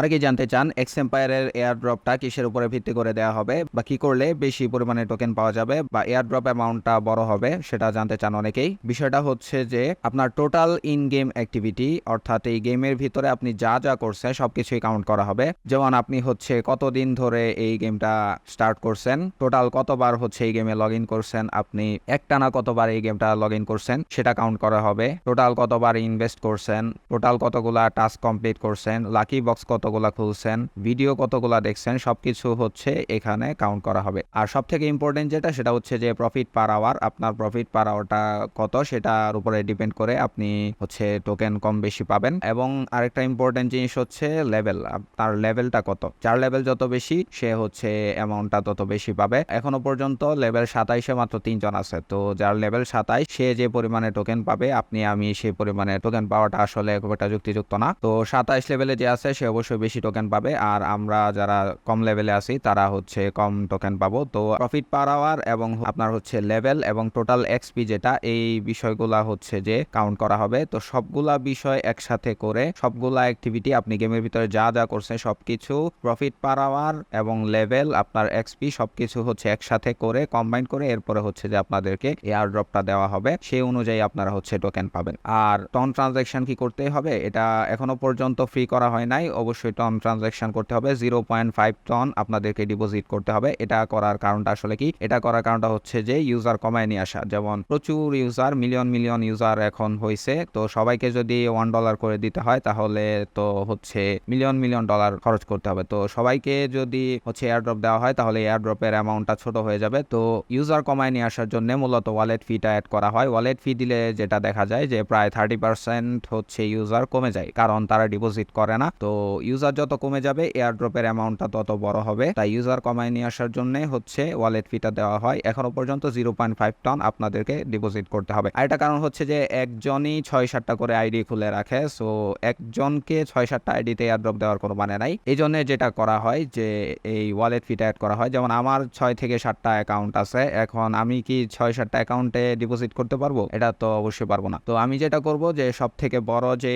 অনেকেই জানতে চান এক্স এম্পায়ারের এয়ার ড্রপটা কিসের উপরে ভিত্তি করে দেওয়া হবে বা কি করলে বেশি পরিমাণে টোকেন পাওয়া যাবে বা এয়ার ড্রপ অ্যামাউন্টটা বড় হবে সেটা জানতে চান অনেকেই। বিষয়টা হচ্ছে যে আপনার টোটাল ইন গেম অ্যাক্টিভিটি অর্থাৎ এই গেমের ভিতরে আপনি যা যা করছেন সবকিছুই কাউন্ট করা হবে। যেমন আপনি হচ্ছে কতদিন ধরে এই গেমটা স্টার্ট করছেন টোটাল কতবার হচ্ছে এই গেমে লগ ইন করছেন, আপনি একটানা কতবার এই গেমটা লগ ইন করছেন, সেটা কাউন্ট করা হবে। টোটাল কতবার ইনভেস্ট করছেন টোটাল কতগুলা টাস্ক কমপ্লিট করছেন লাকি বক্স কতগুলা খুলছেন, ভিডিও কতগুলা দেখছেন, সবকিছু হচ্ছে এখানে কাউন্ট করা হবে। আর সব থেকে ইম্পর্টেন্ট যেটা, সেটা হচ্ছে যে প্রফিট পার আওয়ার আপনার প্রফিট পার আওয়ারটা কত, সেটার উপরে ডিপেন্ড করে আপনি হচ্ছে টোকেন কম বেশি পাবেন। এবং আরেকটা ইম্পর্টেন্ট জিনিস হচ্ছে লেভেল আপনার লেভেলটা কত। যার লেভেল যত বেশি, সে হচ্ছে অ্যামাউন্টটা তত বেশি পাবে। এখনও পর্যন্ত লেভেল সাতাইশে মাত্র তিনজন আছে। তো যার লেভেল সাতাইশ, সে যে পরিমাণে টোকেন পাবে, আপনি, আমি সেই পরিমাণে টোকেন পাওয়াটা আসলে খুব একটা যুক্তিযুক্ত না। তো সাতাইশ লেভেলে যে আছে, সে অবশ্যই বেশি টোকেন পাবে। আর আমরা যারা কম লেভেলে আছি, তারা হচ্ছে কম টোকেন পাবো। তো প্রফিট পার আওয়ার এবং আপনার হচ্ছে লেভেল এবং টোটাল এক্সপি যেটা, এই বিষয়গুলা হচ্ছে যে কাউন্ট করা হবে। তো সবগুলা বিষয় একসাথে করে, সবগুলা অ্যাক্টিভিটি আপনি গেমের ভিতরে যা যা করছেন, সবকিছু প্রফিট পার আওয়ার এবং লেভেল আপনার এক্সপি সবকিছু হচ্ছে একসাথে করে কম্বাইন করে, এরপরে হচ্ছে যে আপনাদেরকে এয়ার ড্রপটা দেওয়া হবে। সেই অনুযায়ী আপনারা হচ্ছে টোকেন পাবেন। আর টন ট্রানজ্যাকশন কি করতে হবে, এটা এখনও পর্যন্ত ফ্রি করা হয় নাই। অবশ্যই টন ট্রানজ্যাকশন করতে হবে। জিরো পয়েন্ট ফাইভ টন আপনাদেরকে ডিপোজিট করতে হবে। এটা করার কারণটা আসলে কি? এটা করার কারণটা হচ্ছে যে ইউজার কমায় নিয়ে আসা। যেমন প্রচুর ইউজার মিলিয়ন মিলিয়ন ইউজার এখন হয়েছে তো সবাইকে যদি ওয়ান ডলার করে দিতে হয়, তাহলে তো হচ্ছে মিলিয়ন মিলিয়ন ডলার খরচ করতে হবে। তো সবাইকে যদি হচ্ছে এয়ারড্রপ দেওয়া হয়, তাহলে এয়ারড্রপের অ্যামাউন্টটা ছোট হয়ে যাবে। তো ইউজার কমায় নিয়ে আসার জন্য মূলত ওয়ালেট ফিটা অ্যাড করা হয়। ওয়ালেট ফি দিলে যেটা দেখা যায় যে প্রায় থার্টি পার্সেন্ট হচ্ছে ইউজার কমে যায়। কারণ তারা ডিপোজিট করে না। তো ইউজার যত কমে যাবে এয়ারড্রপের অ্যামাউন্টটা তত বড় হবে। তাই ইউজার কমায় নিয়ে আসার জন্য হচ্ছে ওয়ালেট ফিটা দেওয়া হয়। এখনও পর্যন্ত জিরো পয়েন্ট ফাইভ টন আপনাদেরকে ডিপোজিট করতে হবে। আর এটা কারণ হচ্ছে যে একজনই ছয় সাতটা করে আইডি খুলে রাখে সো একজনকে ছয় সাতটা আইডিতে এয়ারড্রপ দেওয়ার কোনো মানে নাই। এই জন্য যেটা করা হয় যে এই ওয়ালেট ফিটা অ্যাড করা হয়। যেমন আমার ছয় থেকে সাতটা অ্যাকাউন্ট আছে, এখন আমি কি ছয় সাতটা অ্যাকাউন্টে ডিপোজিট করতে পারব? এটা তো অবশ্যই পারব না। তো আমি যেটা করব যে সব থেকে বড় যে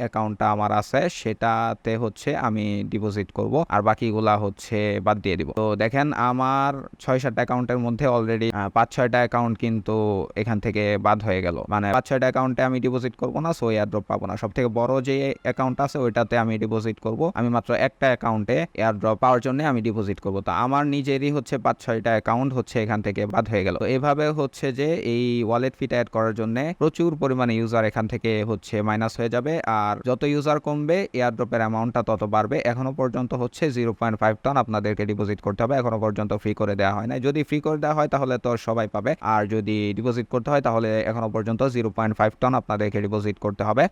অ্যাকাউন্টটা আমার আছে, সেটাতে হচ্ছে আমি ডিপোজিট করব, আর বাকিগুলা হচ্ছে বাদ দিয়ে দিব। তো দেখেন আমার ছয় সাতটা অ্যাকাউন্টের মধ্যে অলরেডি পাঁচ ছয়টা অ্যাকাউন্ট কিন্তু এখান থেকে বাদ হয়ে গেল। মানে পাঁচ ছয়টা অ্যাকাউন্টে আমি ডিপোজিট করব না সো এয়ারড্রপ পাবো না। সব থেকে বড় যে অ্যাকাউন্ট আছে, ওইটাতে আমি ডিপোজিট করব। আমি মাত্র একটা অ্যাকাউন্টে এয়ারড্রপ পাওয়ার জন্য আমি ডিপোজিট করব। তো আমার নিজেরই হচ্ছে পাঁচ ছয়টা অ্যাকাউন্ট হচ্ছে এখান থেকে বাদ হয়ে গেল। এভাবে হচ্ছে যে এই ওয়ালেট ফিটা অ্যাড করার জন্য প্রচুর পরিমাণে ইউজার এখান থেকে হচ্ছে মাইনাস হয়ে যাবে। আর যত ইউজার কমবে এয়ারড্রপের অ্যামাউন্টটা তত বাড়বে। এখনও পর্যন্ত হচ্ছে জিরো পয়েন্ট ফাইভ টন আপনাদেরকে ডিপোজিট করতে হবে। এখনও পর্যন্ত ফ্রি করে দেওয়া হয় না যদি ফ্রি করে দেওয়া হয়, তাহলে তো সবাই পাবে। আর যদি ডিপোজিট করতে হয়, তাহলে এখনও পর্যন্ত জিরো পয়েন্ট ফাইভ টন আপনাদেরকে ডিপোজিট করতে হবে।